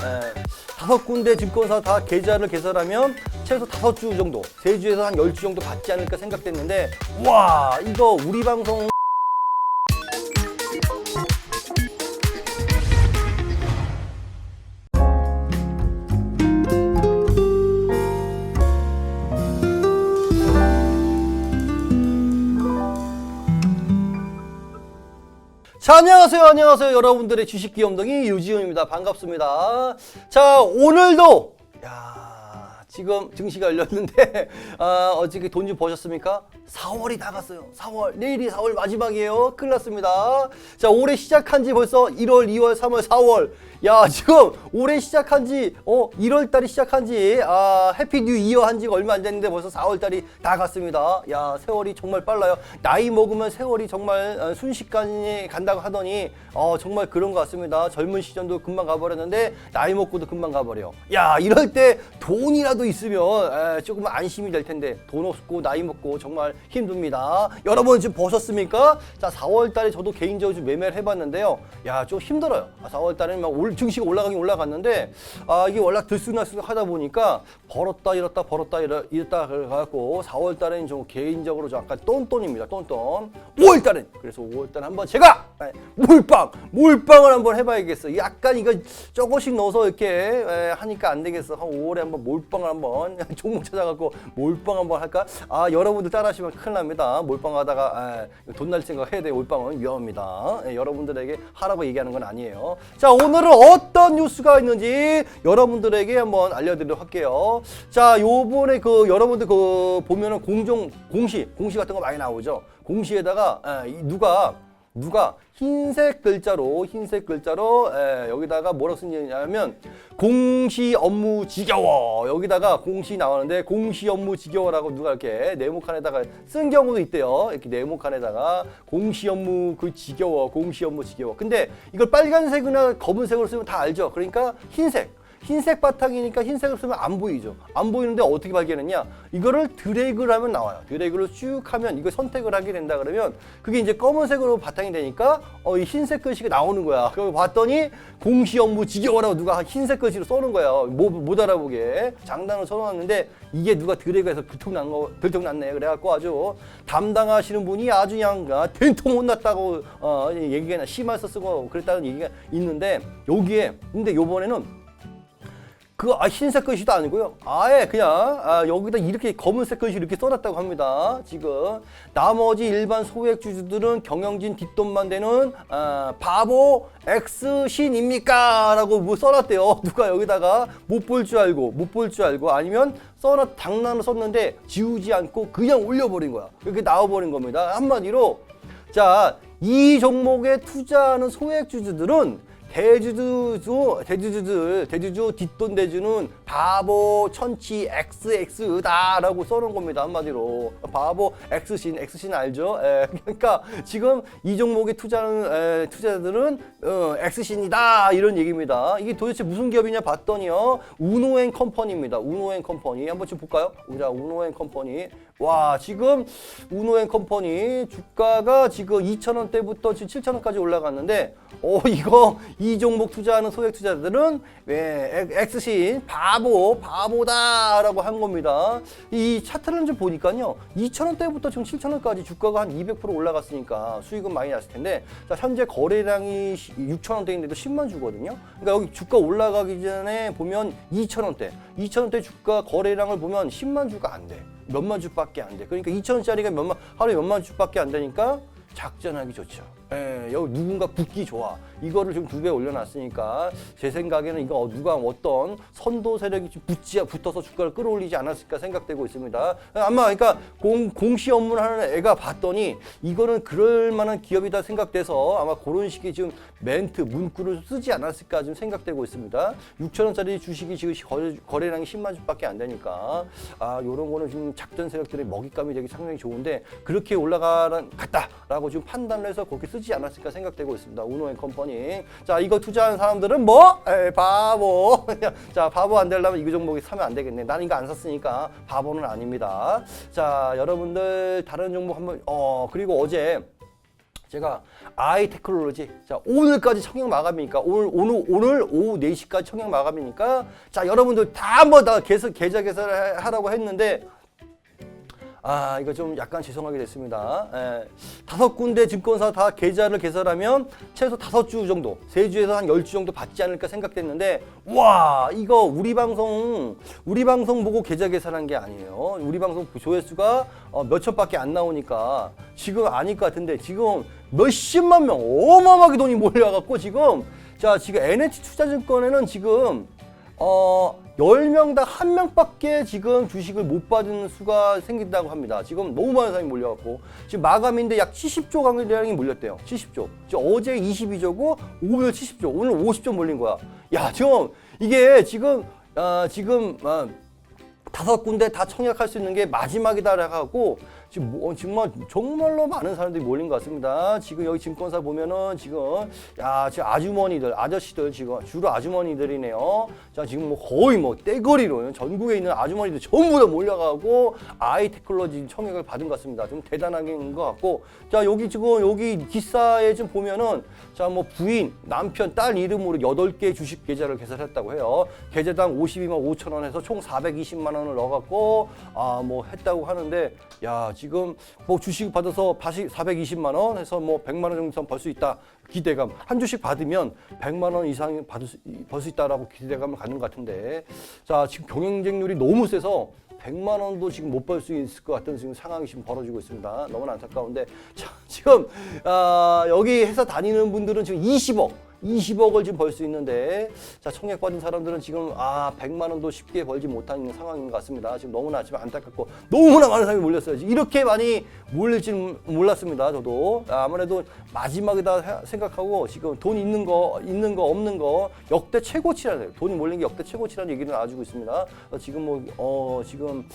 예, 다섯 군데 증권사 다 계좌를 개설하면 최소 다섯 주 정도, 세 주에서 한 열 주 정도 받지 않을까 생각됐는데, 와, 이거 우리 방송 안녕하세요. 안녕하세요. 여러분들의 주식 기염둥이 유지훈입니다. 반갑습니다. 자, 오늘도 야, 지금 증시가 열렸는데 아, 어저께 돈 좀 버셨습니까? 4월이 나갔어요. 4월. 내일이 4월 마지막이에요. 큰일 났습니다. 자, 올해 시작한 지 벌써 1월, 2월, 3월, 4월. 야, 지금 올해 시작한 지 어, 1월 달이 시작한 지 아, 해피 뉴 이어 한 지가 얼마 안 됐는데 벌써 4월 달이 다 갔습니다. 야, 세월이 정말 빨라요. 나이 먹으면 세월이 정말 어, 순식간에 간다고 하더니 어, 정말 그런 것 같습니다. 젊은 시절도 금방 가버렸는데 나이 먹고도 금방 가버려. 야, 이럴 때 돈이라도 있으면 에, 조금 안심이 될 텐데 돈 없고 나이 먹고 정말 힘듭니다. 여러분 지금 보셨습니까? 자, 4월 달에 저도 개인적으로 좀 매매를 해봤는데요. 야, 좀 힘들어요. 4월 달에는 막 올, 증시가 올라가긴 올라갔는데 아, 이게 월락 들쑥날쑥 하다 보니까 벌었다 잃었다 벌었다 잃었다 그래갖고 4월 달에는 좀 개인적으로 좀 약간 똔똔입니다. 똔똔. 5월 달엔 그래서 5월 달에 한번 제가 에, 몰빵 몰빵을 한번 해봐야겠어. 약간 이거 조금씩 넣어서 이렇게 에, 하니까 안 되겠어. 한 5월에 한번 몰빵을 한번 종목 찾아갖고 몰빵 한번 할까? 아 여러분들 따라하시면 큰일 납니다. 몰빵하다가 에, 돈날 생각 해야 돼. 몰빵은 위험합니다. 에, 여러분들에게 하라고 얘기하는 건 아니에요. 자 오늘은 어떤 뉴스가 있는지 여러분들에게 한번 알려드리도록 할게요. 자 요번에 그 여러분들 그 보면은 공정 공시 공시 같은 거 많이 나오죠. 공시에다가 에, 이 누가 누가 흰색 글자로 흰색 글자로 에, 여기다가 뭐라고 쓰냐면 공시 업무 지겨워. 여기다가 공시 나오는데 공시 업무 지겨워라고 누가 이렇게 네모칸에다가 쓴 경우도 있대요. 이렇게 네모칸에다가 공시 업무 그 지겨워 공시 업무 지겨워. 근데 이걸 빨간색이나 검은색으로 쓰면 다 알죠. 그러니까 흰색 흰색 바탕이니까 흰색을 쓰면 안 보이죠. 안 보이는데 어떻게 발견했냐? 이거를 드래그를 하면 나와요. 드래그를 쭉 하면 이거 선택을 하게 된다 그러면 그게 이제 검은색으로 바탕이 되니까 어, 이 흰색 글씨가 나오는 거야. 그걸 봤더니 공시 업무 지겨워라고 누가 흰색 글씨로 써놓은 거야. 못, 못 알아보게. 장단을 써놓았는데 이게 누가 드래그해서 들통난 거, 들통났네. 그래갖고 아주 담당하시는 분이 아주 아, 된통 혼났다고 어, 얘기가 심해서 쓰고 그랬다는 얘기가 있는데 여기에 근데 요번에는 그 아, 흰색 글씨도 아니고요. 아예 그냥 아, 여기다 이렇게 검은색 글씨 이렇게 써놨다고 합니다. 지금 나머지 일반 소액 주주들은 경영진 뒷돈만 되는 아, 바보 X신입니까?라고 뭐 써놨대요. 누가 여기다가 못 볼 줄 알고 못 볼 줄 알고 아니면 써놨 당란을 썼는데 지우지 않고 그냥 올려버린 거야. 이렇게 나와버린 겁니다. 한마디로 자 이 종목에 투자하는 소액 주주들은 대주주, 대주주들, 대주주 뒷돈 대주는 바보 천치 XX다 라고 써놓은 겁니다. 한마디로. 바보 X신, X신 알죠? 에, 그러니까 지금 이 종목에 투자하는 에, 투자자들은 어, X신이다 이런 얘기입니다. 이게 도대체 무슨 기업이냐 봤더니요. 우노앤 컴퍼니입니다. 우노앤 컴퍼니. 한번 좀 볼까요? 자, 우노앤 컴퍼니. 와, 지금 우노앤 컴퍼니 주가가 지금 2,000원대부터 지금 7,000원까지 올라갔는데, 어, 이거 이 종목 투자하는 소액 투자자들은 왜 엑스신 바보, 바보다라고 한 겁니다. 이 차트를 좀 보니까요. 2,000원대부터 지금 7,000원까지 주가가 한 200% 올라갔으니까 수익은 많이 났을 텐데, 자, 현재 거래량이 6,000원대인데도 10만 주거든요. 그러니까 여기 주가 올라가기 전에 보면 2,000원대, 2,000원대 주가 거래량을 보면 10만 주가 안 돼. 몇만 주밖에 안 돼. 그러니까 2천원짜리가 몇만 하루에 몇만 주밖에 안 되니까 작전하기 좋죠. 예, 여기 누군가 붙기 좋아. 이거를 지금 두 배 올려놨으니까 제 생각에는 이거 누가 어떤 선도 세력이 좀 붙지 붙어서 주가를 끌어올리지 않았을까 생각되고 있습니다. 아마 그러니까 공, 공시 업무를 하는 애가 봤더니 이거는 그럴 만한 기업이다 생각돼서 아마 그런 식의 지금 멘트 문구를 쓰지 않았을까 좀 생각되고 있습니다. 6천 원짜리 주식이 지금 거래, 거래 량이 10만 주밖에 안 되니까 아 이런 거는 지금 작전 세력들의 먹잇감이 되기 상당히 좋은데 그렇게 올라가는 같다라고 지금 판단을 해서 그렇게 쓰지 않았을까 생각되고 있습니다. 우노 앤 컴퍼니. 자 이거 투자한 사람들은 뭐? 에이, 바보. 자 바보 안 되려면 이 종목이 사면 안 되겠네. 나는 이거 안 샀으니까 바보는 아닙니다. 자 여러분들 다른 종목 한번 어 그리고 어제 제가 아이 테크놀로지 자 오늘까지 청약 마감이니까 오늘 오늘 오늘 오후 4시까지 청약 마감이니까 자 여러분들 다 한번 다 개설 계좌 개설하라고 했는데 아 이거 좀 약간 죄송하게 됐습니다. 예, 다섯 군데 증권사 다 계좌를 개설하면 최소 다섯 주 정도, 세 주에서 한 열 주 정도 받지 않을까 생각됐는데 와 이거 우리 방송 우리 방송 보고 계좌 개설한 게 아니에요. 우리 방송 조회수가 어, 몇 천밖에 안 나오니까 지금 아닐 것 같은데 지금 몇십만 명 어마어마하게 돈이 몰려갖고 지금 자 지금 NH 투자증권에는 지금 어, 10명당 한 명밖에 지금 주식을 못 받은 수가 생긴다고 합니다. 지금 너무 많은 사람이 몰려갖고 지금 마감인데 약 70조 강량이 몰렸대요. 70조. 지금 어제 22조고 오늘 70조. 오늘 50조 몰린 거야. 야, 지금 이게 지금 아, 지금 아, 다섯 군데 다 청약할 수 있는 게 마지막이다라고 지금 뭐, 정말 정말로 많은 사람들이 몰린 것 같습니다. 지금 여기 증권사 보면은 지금 야 지금 아주머니들 아저씨들 지금 주로 아주머니들이네요. 자 지금 뭐 거의 뭐 떼거리로 전국에 있는 아주머니들 전부 다 몰려가고 아이 테크놀로지 청약을 받은 것 같습니다. 좀 대단한 것 같고 자 여기 지금 여기 기사에 좀 보면은 자 뭐 부인 남편 딸 이름으로 여덟 개 주식 계좌를 개설했다고 해요. 계좌당 52만 5천 원에서 총 420만 원을 넣어갖고 아 뭐 했다고 하는데 야 지금 뭐 주식 받아서 다시 420만 원 해서 뭐 100만 원 정도 벌 수 있다. 기대감. 한 주씩 받으면 100만 원 이상 받을 수, 벌 수 있다라고 기대감을 갖는 것 같은데. 자 지금 경쟁률이 너무 세서 100만 원도 지금 못 벌 수 있을 것 같은 지금 상황이 지금 벌어지고 있습니다. 너무나 안타까운데. 자, 지금 아, 여기 회사 다니는 분들은 지금 20억 20억을 지금 벌 수 있는데 자 청약 받은 사람들은 지금 아 100만 원도 쉽게 벌지 못하는 상황인 것 같습니다. 지금 너무나 지금 안타깝고 너무나 많은 사람이 몰렸어요. 이렇게 많이 몰릴지는 몰랐습니다. 저도 아, 아무래도 마지막이다 해- 생각하고 지금 돈 있는 거 있는 거 없는 거 역대 최고치라는 돈이 몰린 게 역대 최고치라는 얘기를 나와주고 있습니다. 어, 지금 뭐 어 지금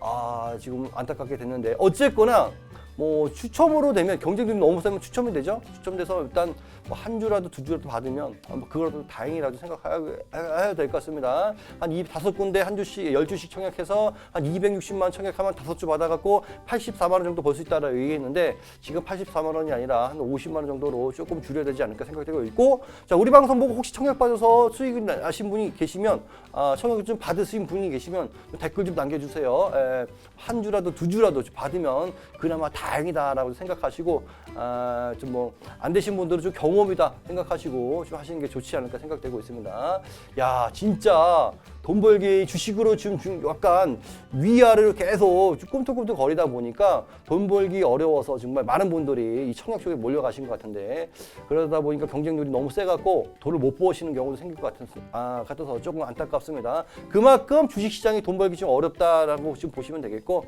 아 지금 안타깝게 됐는데 어쨌거나 뭐 추첨으로 되면 경쟁률이 너무 세면 추첨이 되죠. 추첨돼서 일단 뭐 한 주라도 두 주라도 받으면 아, 뭐 그거라도 다행이라도 생각해야 될 것 같습니다. 한 이 다섯 군데 한 주씩 열 주씩 청약해서 한 260만 청약하면 다섯 주 받아갖고 84만 원 정도 벌 수 있다라고 얘기했는데 지금 84만 원이 아니라 한 50만 원 정도로 조금 줄여야 되지 않을까 생각되고 있고 자 우리 방송 보고 혹시 청약 받아서 수익을 나신 분이 계시면 아, 청약 좀 받으신 분이 계시면 댓글 좀 남겨주세요. 에, 한 주라도 두 주라도 좀 받으면 그나마 다 행이다라고 생각하시고 아, 좀 뭐 안 되신 분들은 좀 경험이다 생각하시고 좀 하시는 게 좋지 않을까 생각되고 있습니다. 야 진짜 돈 벌기 주식으로 지금 좀 약간 위아래로 계속 좀 꿈틀꿈틀 거리다 보니까 돈 벌기 어려워서 정말 많은 분들이 이 청약 쪽에 몰려가신 것 같은데 그러다 보니까 경쟁률이 너무 세갖고 돈을 못 버시는 경우도 생길 것 같은, 아, 같아서 조금 안타깝습니다. 그만큼 주식시장이 돈 벌기 좀 어렵다라고 지금 보시면 되겠고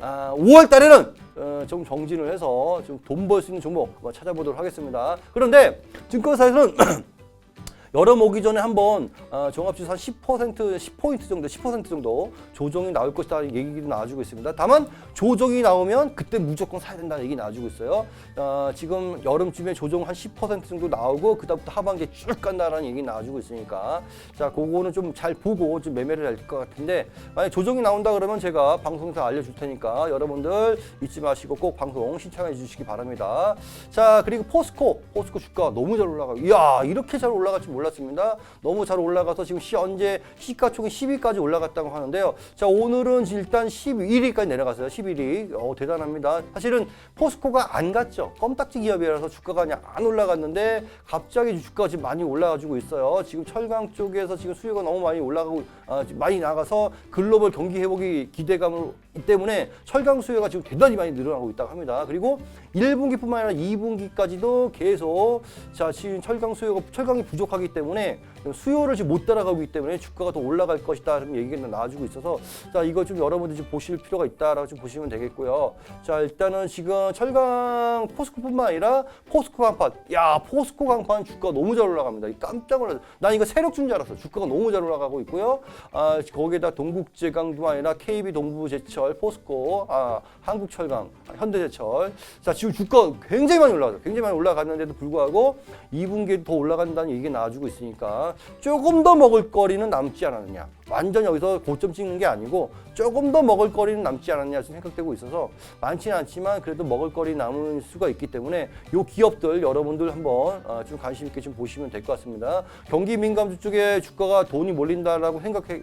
아, 5월 달에는 어, 좀 정진을 해서 좀 돈 벌 수 있는 종목 찾아보도록 하겠습니다. 그런데 증권사에서는 여름 오기 전에 한번 어, 종합지수 한 10% 10포인트 정도 10% 정도 조정이 나올 것이다 얘기도 나와주고 있습니다. 다만 조정이 나오면 그때 무조건 사야 된다는 얘기 나와주고 있어요. 어, 지금 여름쯤에 조정 한 10% 정도 나오고 그다음부터 하반기에 쭉 간다라는 얘기 나와주고 있으니까 자 그거는 좀 잘 보고 좀 매매를 할 것 같은데 만약 조정이 나온다 그러면 제가 방송에서 알려줄 테니까 여러분들 잊지 마시고 꼭 방송 신청해 주시기 바랍니다. 자 그리고 포스코 포스코 주가 너무 잘 올라가. 이야 이렇게 잘 올라갈 줄 몰랐 습니다. 너무 잘 올라가서 지금 시 언제 시가총이 10위까지 올라갔다고 하는데요. 자 오늘은 일단 11위까지 내려갔어요. 11위 어, 대단합니다. 사실은 포스코가 안 갔죠. 껌딱지 기업이라서 주가가 그냥 안 올라갔는데 갑자기 주가가 지금 많이 올라가지고 있어요. 지금 철강 쪽에서 지금 수요가 너무 많이 올라가고 아, 지금 많이 나가서 글로벌 경기 회복이 기대감을 이 때문에 철강 수요가 지금 대단히 많이 늘어나고 있다고 합니다. 그리고 1분기뿐만 아니라 2분기까지도 계속 자 지금 철강 수요가 철강이 부족하기 때문에 수요를 지금 못 따라가고 있기 때문에 주가가 더 올라갈 것이다 이런 얘기가 나와주고 있어서 자 이거 좀 여러분들 좀 보실 필요가 있다라고 좀 보시면 되겠고요. 자 일단은 지금 철강 포스코뿐만 아니라 포스코 강판 야 포스코 강판 주가 너무 잘 올라갑니다. 이 깜짝 놀랐어. 난 이거 세력주인 줄 알았어. 주가가 너무 잘 올라가고 있고요. 아 거기에다 동국제강도 아니라 KB 동부제철 포스코 아 한국철강 아, 현대제철 자 지금 주가 굉장히 많이 올라가죠. 굉장히 많이 올라갔는데도 불구하고 2분기에 더 올라간다는 얘기가 나와주고 있으니까 조금 더 먹을 거리는 남지 않았느냐. 완전 여기서 고점 찍는 게 아니고 조금 더 먹을 거리는 남지 않았냐 생각되고 있어서 많지는 않지만 그래도 먹을 거리 남을 수가 있기 때문에 요 기업들 여러분들 한번 어, 좀 관심 있게 좀 보시면 될 것 같습니다. 경기 민감주 쪽에 주가가 돈이 몰린다라고 생각해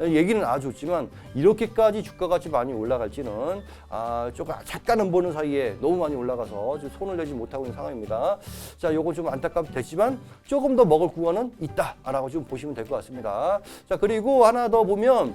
얘기는 아주 좋지만 이렇게까지 주가가 좀 많이 올라갈지는 아, 조금 잠깐은 보는 사이에 너무 많이 올라가서 좀 손을 내지 못하고 있는 상황입니다. 자, 요거 좀 안타깝겠지만 조금 더 먹을 구간은 있다라고 좀 보시면 될 것 같습니다. 자, 그리고 하나 더 보면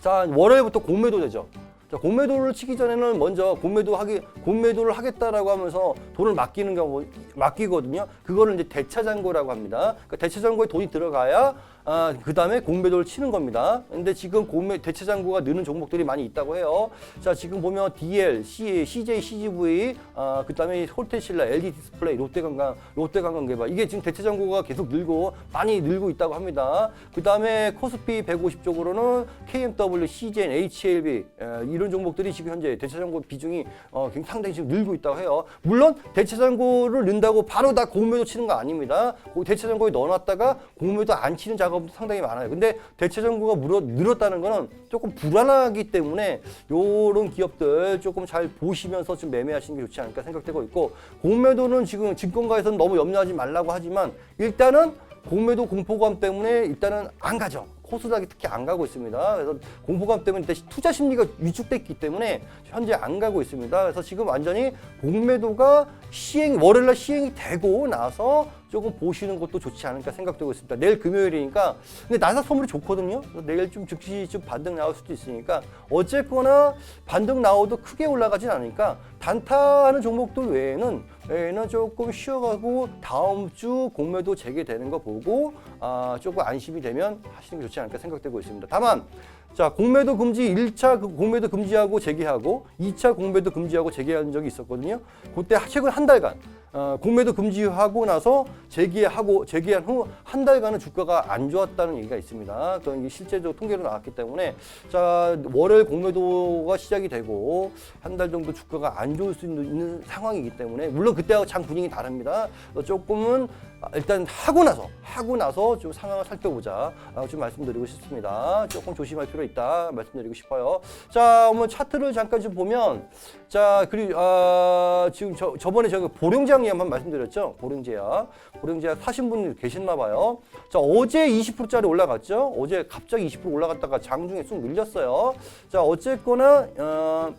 자, 월요일부터 공매도 되죠. 자, 공매도를 치기 전에는 먼저 공매도 하기 공매도를 하겠다라고 하면서 돈을 맡기는 경우 맡기거든요. 그거를 이제 대차잔고라고 합니다. 그러니까 대차잔고에 돈이 들어가야 아, 그 다음에 공매도를 치는 겁니다. 근데 지금 공매 대차잔고가 느는 종목들이 많이 있다고 해요. 자, 지금 보면 DL, C, CJ, CGV, 아, 그 다음에 홀테실라, LG 디스플레이, 롯데관광, 롯데관광개발 이게 지금 대차잔고가 계속 늘고 많이 늘고 있다고 합니다. 그 다음에 코스피 150 쪽으로는 KMW, CJN, HLB 에, 이런 종목들이 지금 현재 대차잔고 비중이 어, 상당히 지금 늘고 있다고 해요. 물론 대차잔고를 넣는다고 바로 다 공매도 치는 거 아닙니다. 그 대차잔고에 넣어놨다가 공매도 안 치는 작업 도 상당히 많아요. 근데 대차잔고가 물어 늘었다는 거는 조금 불안하기 때문에 요런 기업들 조금 잘 보시면서 좀 매매하시는 게 좋지 않을까 생각되고 있고 공매도는 지금 증권가에서는 너무 염려하지 말라고 하지만 일단은 공매도 공포감 때문에 일단은 안 가죠. 코스닥이 특히 안 가고 있습니다. 그래서 공포감 때문에 투자 심리가 위축됐기 때문에 현재 안 가고 있습니다. 그래서 지금 완전히 공매도가 시행 월요일날 시행이 되고 나서 조금 보시는 것도 좋지 않을까 생각되고 있습니다. 내일 금요일이니까 근데 나사 선물이 좋거든요. 내일 좀 즉시 좀 반등 나올 수도 있으니까 어쨌거나 반등 나오도 크게 올라가진 않으니까 단타하는 종목들 외에는 외에는 조금 쉬어가고 다음 주 공매도 재개되는 거 보고 아, 조금 안심이 되면 하시는 게 좋지 않을까 생각되고 있습니다. 다만 자, 공매도 금지 1차 그 공매도 금지하고 재개하고 2차 공매도 금지하고 재개한 적이 있었거든요. 그때 최근 한 달간 어, 공매도 금지하고 나서 재개하고 재개한 후 한 달간은 주가가 안 좋았다는 얘기가 있습니다. 그 이게 실제로 통계로 나왔기 때문에 자 월요일 공매도가 시작이 되고 한 달 정도 주가가 안 좋을 수 있는, 상황이기 때문에 물론 그때하고 장 분위기 다릅니다. 어, 조금은 아, 일단 하고 나서 하고 나서 좀 상황을 살펴보자 좀 말씀드리고 싶습니다. 조금 조심할 필요 있다 말씀드리고 싶어요. 자, 오늘 차트를 잠깐 좀 보면 자 그리고 아, 지금 저 저번에 저기 보령 한번 말씀드렸죠. 보령제약 보령제약 사신 분 계셨나 봐요. 자 어제 20%짜리 올라갔죠. 어제 갑자기 20% 올라갔다가 장중에 쑥 밀렸어요. 자 어쨌거나 어,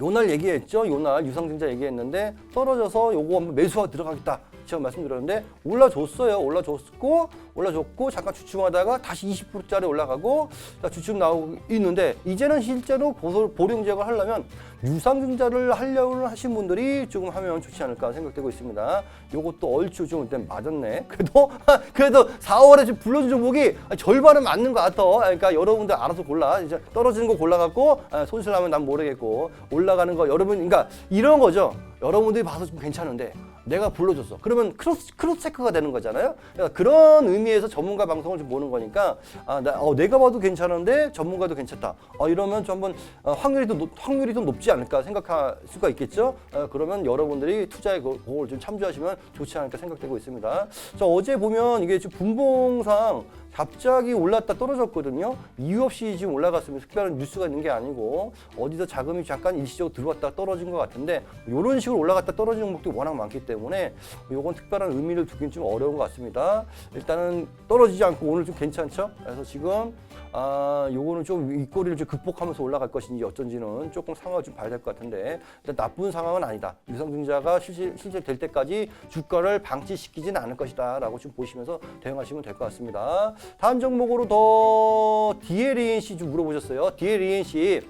요날 얘기했죠. 요날 유상증자 얘기했는데 떨어져서 요거 한번 매수하고 들어가겠다. 제가 말씀드렸는데 올라줬어요. 올라줬고 올라줬고 잠깐 주춤하다가 다시 20%짜리 올라가고 자, 주춤 나오고 있는데 이제는 실제로 보령제약을 하려면 유상증자를 하려고 하신 분들이 조금 하면 좋지 않을까 생각되고 있습니다. 요것도 얼추 좀 일단 맞았네. 그래도 그래도 4월에 지금 불러준 종목이 절반은 맞는 것 같아. 그러니까 여러분들 알아서 골라. 이제 떨어지는 거 골라갖고 아, 손실 나면 난 모르겠고 올라가는 거 여러분 그러니까 이런 거죠. 여러분들이 봐서 좀 괜찮은데 내가 불러줬어. 그러면 크로스 크로스 체크가 되는 거잖아요. 그러니까 그런 의미에서 전문가 방송을 좀 보는 거니까 아, 나, 어, 내가 봐도 괜찮은데 전문가도 괜찮다. 어, 이러면 좀 한번 어, 확률이 더 높, 확률이 좀 높지 않을까 생각할 수가 있겠죠. 어, 그러면 여러분들이 투자에 그- 그걸 좀 참조하시면 좋지 않을까 생각되고 있습니다. 자 어제 보면 이게 지금 분봉상 갑자기 올랐다 떨어졌거든요. 이유 없이 지금 올라갔으면 특별한 뉴스가 있는 게 아니고 어디서 자금이 잠깐 일시적으로 들어왔다 떨어진 것 같은데 이런 식으로 올라갔다 떨어진 종목들이 워낙 많기 때문에 이건 특별한 의미를 두긴 좀 어려운 것 같습니다. 일단은 떨어지지 않고 오늘 좀 괜찮죠? 그래서 지금 아 요거는 좀 윗꼬리를 좀 극복하면서 올라갈 것인지 어쩐지는 조금 상황을 좀 봐야 될 것 같은데 일단 나쁜 상황은 아니다. 유상증자가 실제, 실제 될 때까지 주가를 방치시키지는 않을 것이다라고 좀 보시면서 대응하시면 될 것 같습니다. 다음 종목으로 더 DLENC 좀 물어보셨어요. DLENC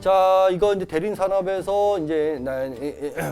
자, 이거 이제 대린 산업에서 이제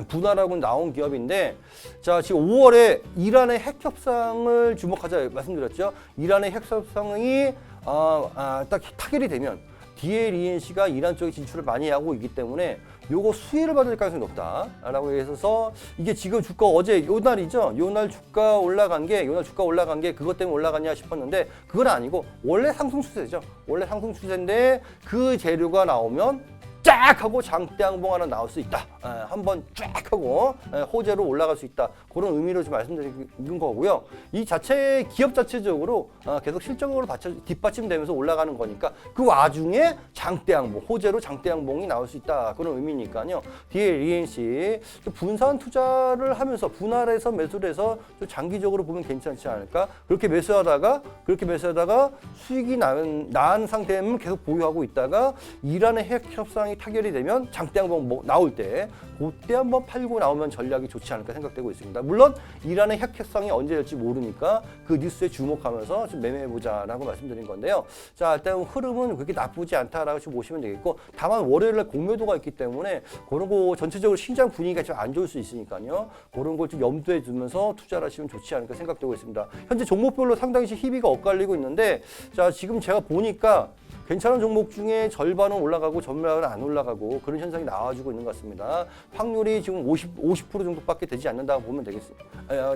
분할하고 나온 기업인데, 자, 지금 5월에 이란의 핵 협상을 주목하자 말씀드렸죠. 이란의 핵 협상이 아, 아, 딱 타결이 되면 DLENC가 이란 쪽에 진출을 많이 하고 있기 때문에 요거 수혜를 받을 가능성이 높다라고 해서 이게 지금 주가 어제 요 날이죠. 요 날 주가 올라간 게 요 날 주가 올라간 게 그것 때문에 올라갔냐 싶었는데 그건 아니고 원래 상승 추세죠. 원래 상승 추세인데 그 재료가 나오면 쫙 하고 장대양봉 하나 나올 수 있다. 에, 한번 쫙 하고 에, 호재로 올라갈 수 있다. 그런 의미로 좀 말씀드린 거고요. 이 자체 기업 자체적으로 어, 계속 실적으로 뒷받침되면서 올라가는 거니까 그 와중에 장대양봉 호재로 장대양봉이 나올 수 있다. 그런 의미니까요. 리엔씨 분산 투자를 하면서 분할해서 매수를 해서 좀 장기적으로 보면 괜찮지 않을까? 그렇게 매수하다가 그렇게 매수하다가 수익이 나은, 나은 상태면 계속 보유하고 있다가 이란의 핵 협상 이 타결이 되면 장대양봉 뭐 나올 때 그때 한번 팔고 나오면 전략이 좋지 않을까 생각되고 있습니다. 물론 이란의 핵 협상이 언제 될지 모르니까 그 뉴스에 주목하면서 좀 매매해 보자라고 말씀드린 건데요. 자 일단 흐름은 그렇게 나쁘지 않다라고 좀 보시면 되겠고 다만 월요일에 공매도가 있기 때문에 그런 거 전체적으로 시장 분위기가 좀 안 좋을 수 있으니까요. 그런 걸 좀 염두에 두면서 투자를 하시면 좋지 않을까 생각되고 있습니다. 현재 종목별로 상당히 희비가 엇갈리고 있는데 자 지금 제가 보니까 괜찮은 종목 중에 절반은 올라가고 전반은 안 올라가고 그런 현상이 나와주고 있는 것 같습니다. 확률이 지금 50, 50% 정도밖에 되지 않는다고 보면 되겠습니다.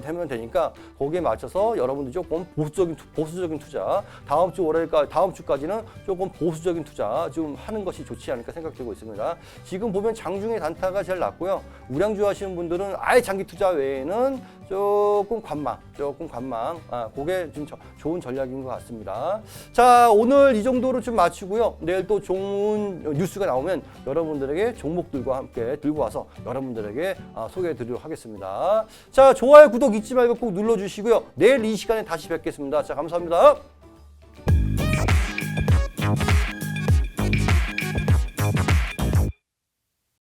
되면 되니까 거기에 맞춰서 여러분들 조금 보수적인 투, 보수적인 투자 다음 주 월요일까 다음 주까지는 조금 보수적인 투자 좀 하는 것이 좋지 않을까 생각되고 있습니다. 지금 보면 장중의 단타가 제일 낮고요. 우량주 하시는 분들은 아예 장기 투자 외에는 조금 관망, 조금 관망. 아, 그게 좀 저- 좋은 전략인 것 같습니다. 자, 오늘 이 정도로 좀 마치고요. 내일 또 좋은 뉴스가 나오면 여러분들에게 종목들과 함께 들고 와서 여러분들에게 아, 소개해 드리도록 하겠습니다. 자, 좋아요, 구독 잊지 말고 꼭 눌러주시고요. 내일 이 시간에 다시 뵙겠습니다. 자, 감사합니다.